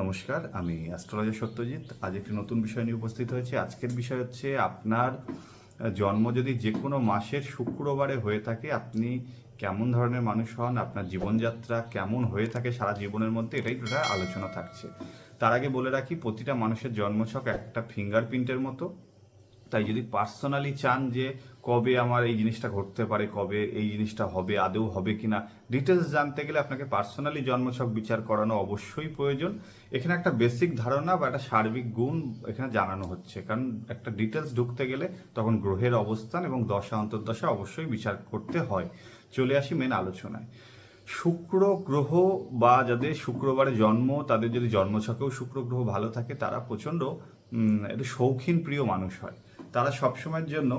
নমস্কার, আমি অ্যাস্ট্রোলজার সত্যজিৎ। আজ একটি নতুন বিষয় নিয়ে উপস্থিত হয়েছে। আজকের বিষয় হচ্ছে আপনার জন্ম যদি যে কোনো মাসের শুক্রবারে হয়ে থাকে, আপনি কেমন ধরনের মানুষ হন, আপনার জীবনযাত্রা কেমন হয়ে থাকে সারা জীবনের মধ্যে, এটাই টোটাল আলোচনা থাকছে। তার আগে বলে রাখি, প্রতিটা মানুষের জন্মছক একটা ফিঙ্গার প্রিন্টের মতো। তাই যদি পার্সোনালি চান যে কবে আমার এই জিনিসটা ঘটতে পারে, কবে এই জিনিসটা হবে, আদৌ হবে কিনা ডিটেলস জানতে গেলে আপনাকে পার্সোনালি জন্মছক বিচার করানো অবশ্যই প্রয়োজন। এখানে একটা বেসিক ধারণা বা একটা সার্বিক গুণ এখানে জানানো হচ্ছে। কারণ একটা ডিটেলস ঢুকতে গেলে তখন গ্রহের অবস্থান এবং দশা, অন্তর্দশা অবশ্যই বিচার করতে হয়। চলে আসি মেন আলোচনায়। শুক্র গ্রহ বা যাদের শুক্রবারে জন্ম, তাদের যদি জন্মছকেও শুক্র গ্রহ ভালো থাকে, তারা প্রচণ্ড একটু শৌখিন প্রিয় মানুষ হয়। তারা সবসময়ের জন্য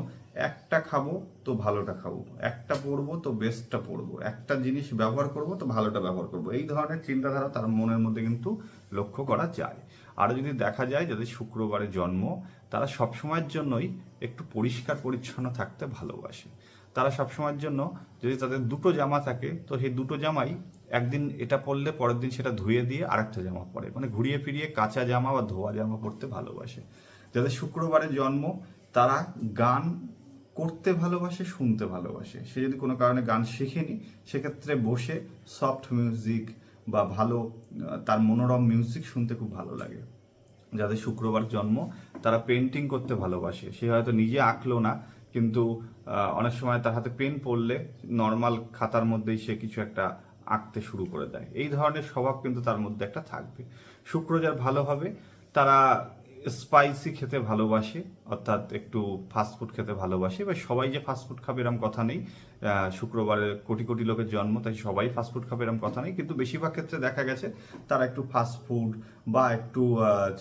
একটা খাব তো ভালোটা খাব, একটা পরবো তো বেস্টটা পরবো, একটা জিনিস ব্যবহার করব তো ভালোটা ব্যবহার করব। এই ধরনের চিন্তাধারা তার মনের মধ্যে কিন্তু লক্ষ্য করা যায়। আরও যদি দেখা যায় যাদের শুক্রবারে জন্ম, তারা সবসময়ের জন্যই একটু পরিষ্কার পরিচ্ছন্ন থাকতে ভালোবাসে। তারা সবসময়ের জন্য যদি তাদের দুটো জামা থাকে, তো সেই দুটো জামাই একদিন এটা পরলে পরের দিন সেটা ধুয়ে দিয়ে আরেকটা জামা পরে। মানে ঘুরিয়ে ফিরিয়ে কাঁচা জামা বা ধোয়া জামা পরতে ভালোবাসে। যাদের শুক্রবারে জন্ম তারা গান করতে ভালোবাসে, শুনতে ভালোবাসে। সে যদি কোনো কারণে গান শেখেনি, সেক্ষেত্রে বসে সফট মিউজিক বা ভালো তার মনোরম মিউজিক শুনতে খুব ভালো লাগে। যাদের শুক্রবার জন্ম, তারা পেন্টিং করতে ভালোবাসে। সে হয়তো নিজে আঁকলো না, কিন্তু অনেক সময় তার হাতে পেন পড়লে নর্মাল খাতার মধ্যেই সে কিছু একটা আঁকতে শুরু করে দেয়। এই ধরনের স্বভাব কিন্তু তার মধ্যে একটা থাকবে। শুক্র যার ভালো হবে, তারা স্পাইসি খেতে ভালোবাসে, অর্থাৎ একটু ফাস্টফুড খেতে ভালোবাসে বা সবাই যে ফাস্টফুড খাবে এরম কথা নেই। শুক্রবারে কোটি কোটি লোকের জন্ম, তাই সবাই ফাস্টফুড খাবে এরম কথা নেই। কিন্তু বেশিরভাগ ক্ষেত্রে দেখা গেছে, তারা একটু ফাস্টফুড বা একটু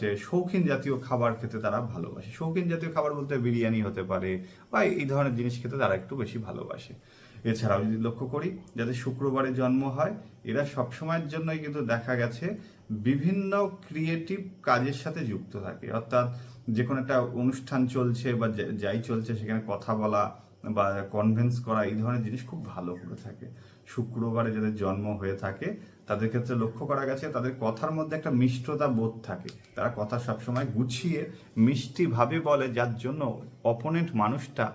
যে শৌখিন জাতীয় খাবার খেতে তারা ভালোবাসে। শৌখিন জাতীয় খাবার বলতে বিরিয়ানি হতে পারে বা এই ধরনের জিনিস খেতে তারা একটু বেশি ভালোবাসে। এছাড়াও যদি লক্ষ্য করি, যাদের শুক্রবারে জন্ম হয়, এরা সবসময়ের জন্যই কিন্তু দেখা গেছে বিভিন্ন ক্রিয়েটিভ কাজের সাথে যুক্ত থাকে। অর্থাৎ যে কোনো একটা অনুষ্ঠান চলছে বা যাই চলছে, সেখানে কথা বলা বা কনভেন্স করা, এই ধরনের জিনিস খুব ভালো করে থাকে। শুক্রবারে যাদের জন্ম হয়ে থাকে, তাদের ক্ষেত্রে লক্ষ্য করা গেছে, তাদের কথার মধ্যে একটা মিষ্টতা বোধ থাকে। তারা কথা সবসময় গুছিয়ে, মিষ্টিভাবে বলে, যার জন্য অপোনেন্ট মানুষটা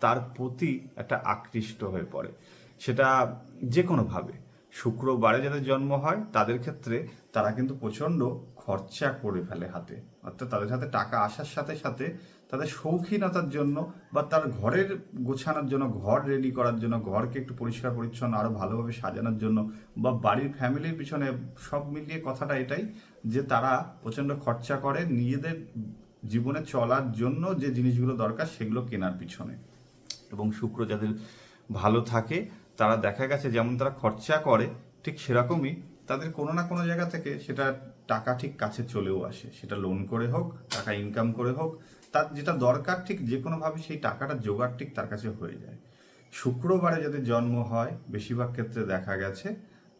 তার প্রতি একটা আকৃষ্ট হয়ে পড়ে। সেটা যে কোনোভাবে শুক্রবারে যাদের জন্ম হয়, তাদের ক্ষেত্রে তারা কিন্তু প্রচণ্ড খরচা করে ফেলে হাতে। অর্থাৎ তাদের হাতে টাকা আসার সাথে সাথে তাদের শৌখিনতার জন্য বা তার ঘরের গোছানোর জন্য, ঘর রেডি করার জন্য, ঘরকে একটু পরিষ্কার, পরিচ্ছন্ন আরও ভালোভাবে সাজানোর জন্য বা বাড়ির ফ্যামিলির পিছনে সব মিলিয়ে কথাটা এটাই যে তারা প্রচণ্ড খরচা করে নিজেদের জীবনে চলার জন্য যে জিনিসগুলো দরকার সেগুলো কেনার পিছনে। এবং শুক্র যাদের ভালো থাকে তারা দেখা গেছে যেমন তারা খরচা করে, ঠিক সেরকমই তাদের কোনো না কোনো জায়গা থেকে সেটা টাকা ঠিক কাছে চলেও আসে। সেটা লোন করে হোক, টাকা ইনকাম করে হোক তার যেটা দরকার ঠিক যে কোনোভাবে সেই টাকাটা জোগাড় ঠিক তার কাছে হয়ে যায়। শুক্রবারে যাদের জন্ম হয়, বেশিরভাগ ক্ষেত্রে দেখা গেছে,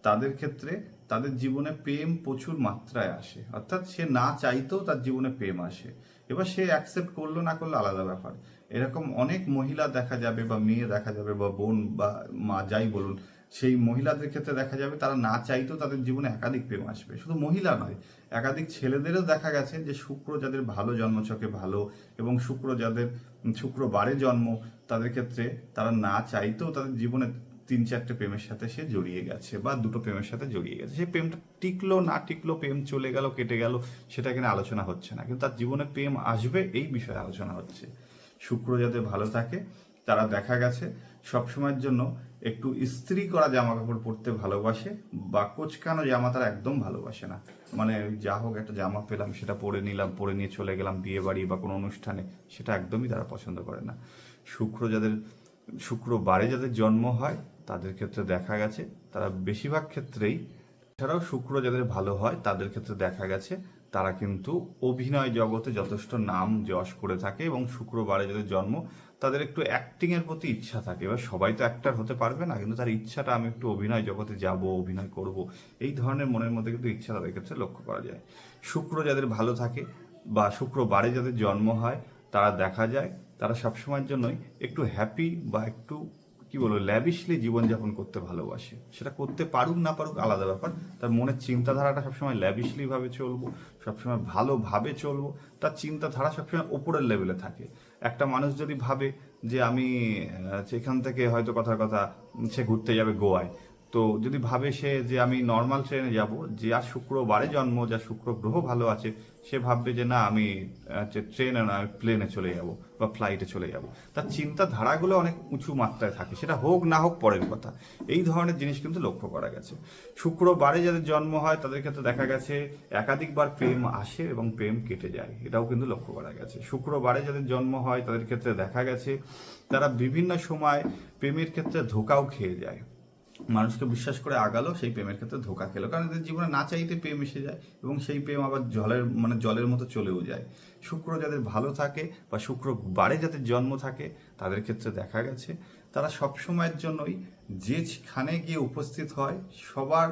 তাদের ক্ষেত্রে তাদের জীবনে প্রেম প্রচুর মাত্রায় আসে। অর্থাৎ সে না চাইতেও তার জীবনে প্রেম আসে। এবার সে অ্যাকসেপ্ট করল না করল আলাদা ব্যাপার। এরকম অনেক মহিলা দেখা যাবে বা মেয়ে দেখা যাবে বা বোন বা মা, যাই বলুন, সেই মহিলাদের ক্ষেত্রে দেখা যাবে তারা না চাইতেও তাদের জীবনে একাধিক প্রেম আসবে। শুধু মহিলা নয়, একাধিক ছেলেদেরও দেখা গেছে যে শুক্র যাদের ভালো জন্মছকে ভালো এবং শুক্র যাদের, শুক্রবারে জন্ম, তাদের ক্ষেত্রে তারা না চাইতেও তাদের জীবনে তিন চারটে প্রেমের সাথে সে জড়িয়ে গেছে বা দুটো প্রেমের সাথে জড়িয়ে গেছে। সে প্রেমটা টিকলো, না টিকলো, প্রেম চলে গেল, কেটে গেল, সেটা এখানে আলোচনা হচ্ছে না। কিন্তু তার জীবনে প্রেম আসবে, এই বিষয়ে আলোচনা হচ্ছে। শুক্র যাতে ভালো থাকে, তারা দেখা গেছে। সবসময়ের জন্য একটু ইস্ত্রি করা জামা কাপড় পরতে ভালোবাসে, বা কোচকানো জামা তারা একদম ভালোবাসে না। মানে যা হোক একটা জামা পেলাম, সেটা পরে নিলাম, পরে নিয়ে চলে গেলাম বিয়ে বাড়ি বা কোনো অনুষ্ঠানে, সেটা একদমই তারা পছন্দ করে না। শুক্র যাদের, শুক্রবারে যাদের জন্ম হয়, তাদের ক্ষেত্রে দেখা গেছে। তারা বেশিরভাগ ক্ষেত্রেই, এছাড়াও শুক্র যাদের ভালো হয়, তাদের ক্ষেত্রে দেখা গেছে। তারা কিন্তু অভিনয় জগতে যথেষ্ট নাম যশ করে থাকে এবং শুক্রবারে যাদের জন্ম, তাদের একটু অ্যাক্টিং এর প্রতি ইচ্ছা থাকে। এবার সবাই তো অ্যাক্টার হতে পারবে না, কিন্তু তার ইচ্ছাটা আমি একটু অভিনয় জগতে যাব, অভিনয় করব, এই ধরনের মনের মধ্যে কিন্তু ইচ্ছা তাদের ক্ষেত্রে লক্ষ্য করা যায়। শুক্র যাদের ভালো থাকে বা শুক্রবারে যাদের জন্ম হয়, তারা দেখা যায়। তারা সবসময়ের জন্যই একটু হ্যাপি বা একটু কি বলব ল্যাবিশলি জীবনযাপন করতে ভালোবাসে। সেটা করতে পারুক, না পারুক, আলাদা ব্যাপার। তার মনের চিন্তাধারাটা সবসময় ল্যাবিশলি ভাবে চলবো, সবসময় ভালোভাবে চলবো। তার চিন্তাধারা সবসময় ওপরের লেভেলে থাকে। একটা মানুষ যদি ভাবে যে আমি সেখান থেকে হয়তো কথার কথা, সে ঘুরতে যাবে গোয়ায়। তো যদি ভাবে সে যে আমি নর্মাল ট্রেনে যাব, যে আর শুক্রবারে জন্ম, যা শুক্র গ্রহ ভালো আছে, সে ভাববে যে না, আমি হচ্ছে ট্রেনে না, আমি প্লেনে চলে যাব বা ফ্লাইটে চলে যাব। তার চিন্তাধারাগুলো অনেক উঁচু মাত্রায় থাকে, সেটা হোক না হোক পরের কথা। এই ধরনের জিনিস কিন্তু লক্ষ্য করা গেছে। শুক্রবারে যাদের জন্ম হয়, তাদের ক্ষেত্রে দেখা গেছে একাধিকবার প্রেম আসে এবং প্রেম কেটে যায়, এটাও কিন্তু লক্ষ্য করা গেছে। শুক্রবারে যাদের জন্ম হয়, তাদের ক্ষেত্রে দেখা গেছে, তারা বিভিন্ন সময় প্রেমের ক্ষেত্রে ধোকাও খেয়ে যায়। মানুষকে বিশ্বাস করে আগালো, সেই প্রেমের ক্ষেত্রে ধোকা খেলো। কারণ এদের জীবনে না চাইতে প্রেম এসে যায় এবং সেই প্রেম আবার জলের মানে জলের মতো চলেও যায়। শুক্র যাদের ভালো থাকে বা শুক্র বারে যাদের জন্ম থাকে, তাদের ক্ষেত্রে দেখা গেছে, তারা সব সময়ের জন্যই যেখানে গিয়ে উপস্থিত হয়, সবার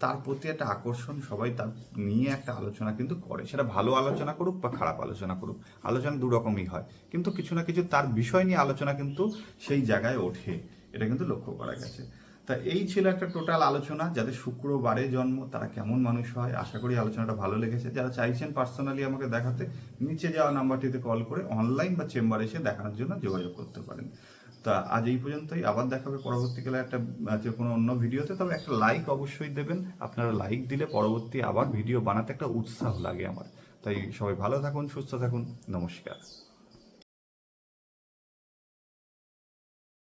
তার প্রতি একটা আকর্ষণ, সবাই তার নিয়ে একটা আলোচনা কিন্তু করে। সেটা ভালো আলোচনা করুক বা খারাপ আলোচনা করুক, আলোচনা দু রকমই হয়। কিন্তু কিছু না কিছু তার বিষয় নিয়ে আলোচনা কিন্তু সেই জায়গায় ওঠে। এটা কিন্তু লক্ষ্য করা গেছে। তা এই ছিল একটা টোটাল আলোচনা যাদের শুক্রবারে জন্ম, তারা কেমন মানুষ হয়, আশা করি আলোচনাটা ভালো লেগেছে। যারা চাইছেন পার্সোনালি আমাকে দেখাতে, নিচে যাওয়া নাম্বারটিতে কল করে অনলাইন বা চেম্বারে এসে দেখানোর জন্য যোগাযোগ করতে পারেন। তা আজ এই পর্যন্তই, আবার দেখা হবে পরবর্তীকালে একটা, যে কোনো অন্য ভিডিওতে। তবে একটা লাইক অবশ্যই দেবেন। আপনারা লাইক দিলে পরবর্তী আবার ভিডিও বানাতে একটা উৎসাহ লাগে আমার। তাই সবাই ভালো থাকুন, সুস্থ থাকুন, নমস্কার।